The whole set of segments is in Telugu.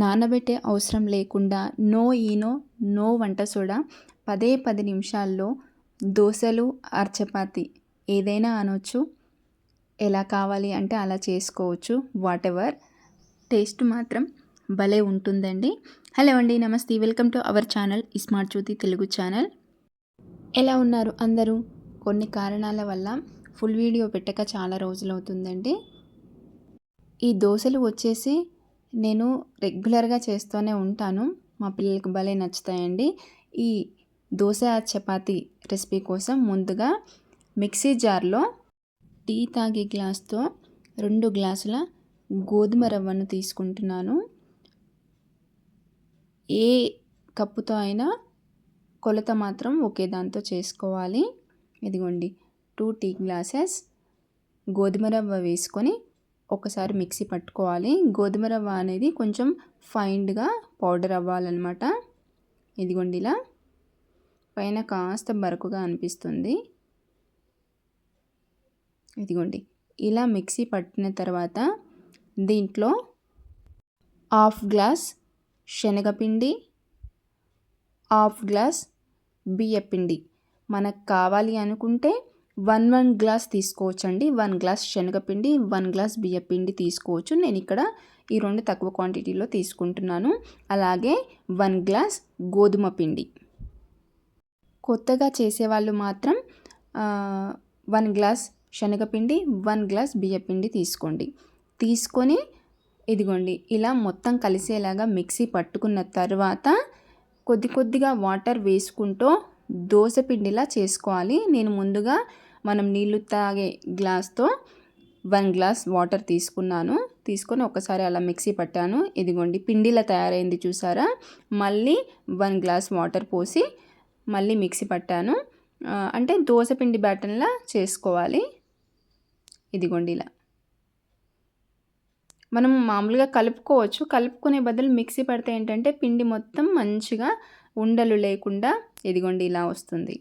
నానబెట్టే అవసరం లేకుండా నో ఈనో నో వంట సోడా పదే పది నిమిషాల్లో దోశలు ఆర్ చపాతి ఏదైనా అనొచ్చు. ఎలా కావాలి అంటే అలా చేసుకోవచ్చు. వాట్ ఎవర్ టేస్ట్ మాత్రం భలే ఉంటుందండి. హలో అండి నమస్తే. Welcome to our channel smart Jyothi Telugu channel ఎలా ఉన్నారు అందరూ? కొన్ని కారణాల వల్ల ఫుల్ వీడియో పెట్టక చాలా రోజులు అవుతుందండి ఈ దోశలు వచ్చేసి నేను రెగ్యులర్గా చేస్తూనే ఉంటాను. మా పిల్లలకు భలే నచ్చుతాయండి. ఈ దోశ చపాతి రెసిపీ కోసం ముందుగా మిక్సీ జార్లో టీ తాగే గ్లాస్తో రెండు గ్లాసుల గోధుమ రవ్వను తీసుకుంటున్నాను. ఏ కప్పుతో అయినా కొలత మాత్రం ఒకే దాంతో చేసుకోవాలి. ఇదిగోండి టూ టీ గ్లాసెస్ గోధుమ రవ్వ వేసుకొని ఒకసారి మిక్సీ పట్టుకోవాలి. గోధుమ రవ్వ అనేది కొంచెం ఫైండ్గా పౌడర్ అవ్వాలన్నమాట. ఇదిగోండి ఇలా. పైన కాస్త బరకుగా అనిపిస్తుంది. ఇదిగోండి. ఇలా మిక్సీ పట్టిన తర్వాత దీంట్లో హాఫ్ గ్లాస్ శనగపిండి హాఫ్ గ్లాస్ బియ్యపిండి. మనకు కావాలి అనుకుంటే వన్ వన్ గ్లాస్ తీసుకోవచ్చండి. వన్ గ్లాస్ శనగపిండి వన్ గ్లాస్ బియ్యపిండి తీసుకోవచ్చు. నేను ఇక్కడ ఈ రెండు తక్కువ క్వాంటిటీలో తీసుకుంటున్నాను. అలాగే వన్ గ్లాస్ గోధుమ పిండి. కొత్తగా చేసేవాళ్ళు మాత్రం వన్ గ్లాస్ శనగపిండి వన్ గ్లాస్ బియ్యపిండి తీసుకోండి. తీసుకొని ఇదిగోండి ఇలా మొత్తం కలిసేలాగా మిక్సీ పట్టుకున్న తర్వాత కొద్ది కొద్దిగా వాటర్ వేసుకుంటూ దోశ పిండిలా చేసుకోవాలి. నేను ముందుగా మనం నీళ్ళు తాగే గ్లాస్తో వన్ గ్లాస్ వాటర్ తీసుకున్నాను. తీసుకొని ఒకసారి అలా మిక్సీ పట్టాను. ఇదిగోండి పిండిలా తయారైంది చూసారా? మళ్ళీ వన్ గ్లాస్ వాటర్ పోసి మళ్ళీ మిక్సీ పట్టాను. అంటే దోశ పిండి బ్యాటన్లా చేసుకోవాలి. ఇదిగోండి ఇలా. మనం మామూలుగా కలుపుకోవచ్చు. కలుపుకునే బదులు మిక్సీ పడితే ఏంటంటే పిండి మొత్తం మంచిగా ఉండలు లేకుండా ఇదిగోండి ఇలా వస్తుంది.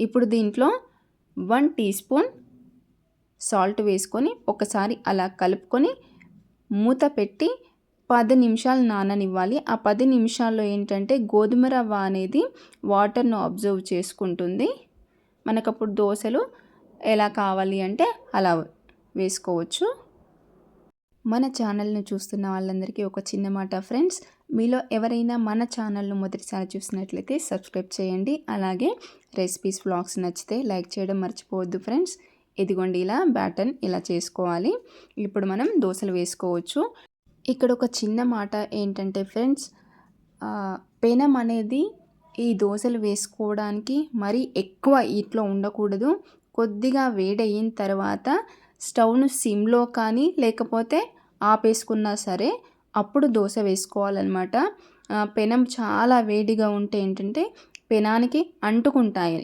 ఇప్పుడు దీంట్లో వన్ టీ స్పూన్ సాల్ట్ వేసుకొని ఒకసారి అలా కలుపుకొని మూత పెట్టి పది నిమిషాలు నాననివ్వాలి. ఆ పది నిమిషాల్లో ఏంటంటే గోధుమ రవ్వ అనేది వాటర్ను అబ్జర్వ్ చేసుకుంటుంది. మనకప్పుడు దోశలు ఎలా కావాలి అంటే అలా వేసుకోవచ్చు. మన ఛానల్ను చూస్తున్న వాళ్ళందరికీ ఒక చిన్న మాట ఫ్రెండ్స్ మీలో ఎవరైనా మన ఛానల్ను మొదటిసారి చూసినట్లయితే సబ్స్క్రైబ్ చేయండి. అలాగే రెసిపీస్ వ్లాగ్స్ నచ్చితే లైక్ చేయడం మర్చిపోవద్దు ఫ్రెండ్స్. ఇదిగోండి ఇలా బ్యాటన్ ఇలా చేసుకోవాలి. ఇప్పుడు మనం దోశలు వేసుకోవచ్చు. ఇక్కడ ఒక చిన్న మాట ఏంటంటే ఫ్రెండ్స్ పెనం అనేది ఈ దోశలు వేసుకోవడానికి మరీ ఎక్కువ ఈట్లో ఉండకూడదు. కొద్దిగా వేడయిన తర్వాత స్టవ్ను సిమ్లో కానీ లేకపోతే ఆపేసుకున్నా సరే అప్పుడు దోశ వేసుకోవాలన్నమాట. పెనం చాలా వేడిగా ఉంటే ఏంటంటే పెనానికి అంటుకుంటాయి.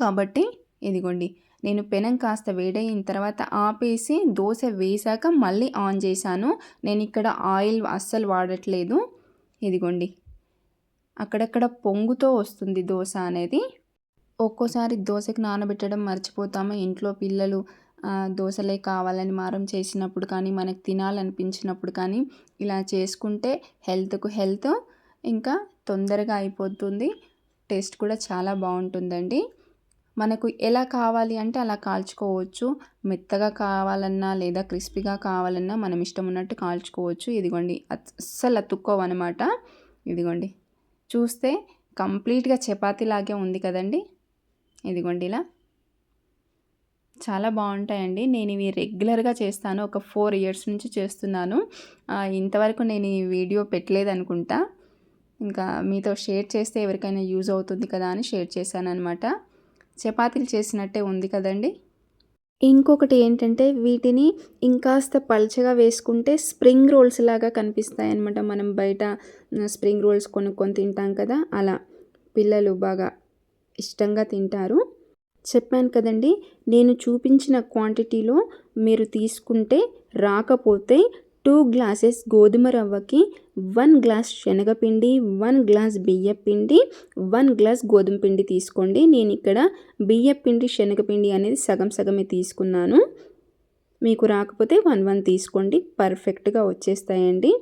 కాబట్టి ఇదిగోండి నేను పెనం కాస్త వేడయిన తర్వాత ఆపేసి దోశ వేశాక మళ్ళీ ఆన్ చేశాను. నేను ఇక్కడ ఆయిల్ అస్సలు వాడట్లేదు. ఇదిగోండి అక్కడక్కడ పొంగుతో వస్తుంది దోశ అనేది. ఒక్కోసారి దోశకు నానబెట్టడం మర్చిపోతాము. ఇంట్లో పిల్లలు దోశలే కావాలని మారం చేసినప్పుడు కానీ మనకు తినాలనిపించినప్పుడు కానీ ఇలా చేసుకుంటే హెల్త్కు హెల్త్ ఇంకా తొందరగా అయిపోతుంది. టేస్ట్ కూడా చాలా బాగుంటుందండి. మనకు ఎలా కావాలి అంటే అలా కాల్చుకోవచ్చు. మెత్తగా కావాలన్నా లేదా క్రిస్పీగా కావాలన్నా మనం ఇష్టం ఉన్నట్టు కాల్చుకోవచ్చు. ఇదిగోండి అస్సలు అతుక్కోవన్నమాట ఇదిగోండి చూస్తే కంప్లీట్గా చపాతీలాగే ఉంది కదండి. ఇదిగోండి ఇలా. చాలా బాగుంటాయండి. నేను ఇవి రెగ్యులర్గా చేస్తాను. ఒక ఫోర్ ఇయర్స్ నుంచి చేస్తున్నాను. ఇంతవరకు నేను ఈ వీడియో పెట్టలేదు అనుకుంటా ఇంకా మీతో షేర్ చేస్తే ఎవరికైనా యూజ్ అవుతుంది కదా అని షేర్ చేశాను అనమాట చపాతీలు చేసినట్టే ఉంది కదండి. ఇంకొకటి ఏంటంటే వీటిని ఇంకాస్త పల్చగా వేసుకుంటే స్ప్రింగ్ రోల్స్ లాగా కనిపిస్తాయి అనమాట మనం బయట స్ప్రింగ్ రోల్స్ కొనుక్కొని తింటాం కదా అలా. పిల్లలు బాగా ఇష్టంగా తింటారు. చెప్పాను కదండి నేను చూపించిన క్వాంటిటీలో మీరు తీసుకుంటే రాకపోతే టూ గ్లాసెస్ గోధుమ రవ్వకి వన్ గ్లాస్ శనగపిండి వన్ గ్లాస్ బియ్యపిండి వన్ గ్లాస్ గోధుమ పిండి తీసుకోండి. నేను ఇక్కడ బియ్యపిండి శనగపిండి అనేది సగం సగమే తీసుకున్నాను. మీకు రాకపోతే వన్ వన్ తీసుకోండి. పర్ఫెక్ట్గా వచ్చేస్తాయండి.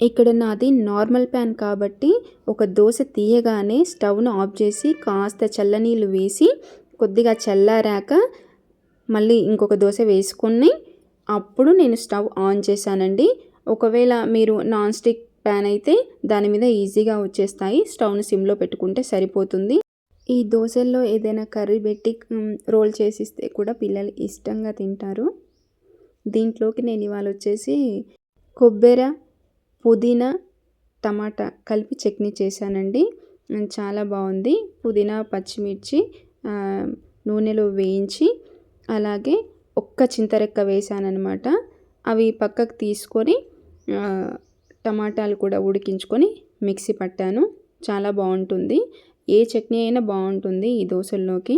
ఇక్కడ నాది నార్మల్ ప్యాన్ కాబట్టి ఒక దోశ తీయగానే స్టవ్ను ఆఫ్ చేసి కాస్త చల్లనీళ్ళు వేసి కొద్దిగా చల్లారాక మళ్ళీ ఇంకొక దోశ వేసుకొని అప్పుడు నేను స్టవ్ ఆన్ చేశానండి. ఒకవేళ మీరు నాన్ స్టిక్ ప్యాన్ అయితే దాని మీద ఈజీగా వచ్చేస్తాయి. స్టవ్ను సిమ్లో పెట్టుకుంటే సరిపోతుంది. ఈ దోశల్లో ఏదైనా కర్రీ పెట్టి రోల్ చేసిస్తే కూడా పిల్లలు ఇష్టంగా తింటారు. దీంట్లోకి నేను ఇవాళ వచ్చేసి కొబ్బరి పుదీనా టమాటా కలిపి చట్నీ చేశానండి. చాలా బాగుంది. పుదీనా పచ్చిమిర్చి నూనెలో వేయించి అలాగే ఒక్క చింతరెక్క వేసాననమాట అవి పక్కకు తీసుకొని టమాటాలు కూడా ఉడికించుకొని మిక్సీ పట్టాను. చాలా బాగుంటుంది. ఏ చట్నీ అయినా బాగుంటుంది ఈ దోశల్లోకి.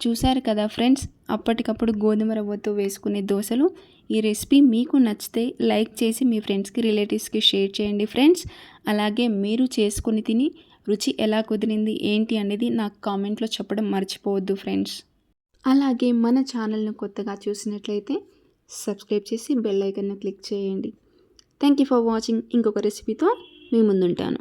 చూసారు కదా ఫ్రెండ్స్ అప్పటికప్పుడు గోధుమ రవ్వతో వేసుకునే దోశలు. ఈ రెసిపీ మీకు నచ్చితే లైక్ చేసి మీ ఫ్రెండ్స్కి రిలేటివ్స్కి షేర్ చేయండి ఫ్రెండ్స్. అలాగే మీరు చేసుకుని తిని రుచి ఎలా కుదిరింది ఏంటి అనేది నాకు కామెంట్లో చెప్పడం మర్చిపోవద్దు ఫ్రెండ్స్. అలాగే మన ఛానల్ను కొత్తగా చూసినట్లయితే సబ్స్క్రైబ్ చేసి బెల్ ఐకన్ను క్లిక్ చేయండి. Thank you for watching. ఇంకొక రెసిపీతో మీ ముందుంటాను.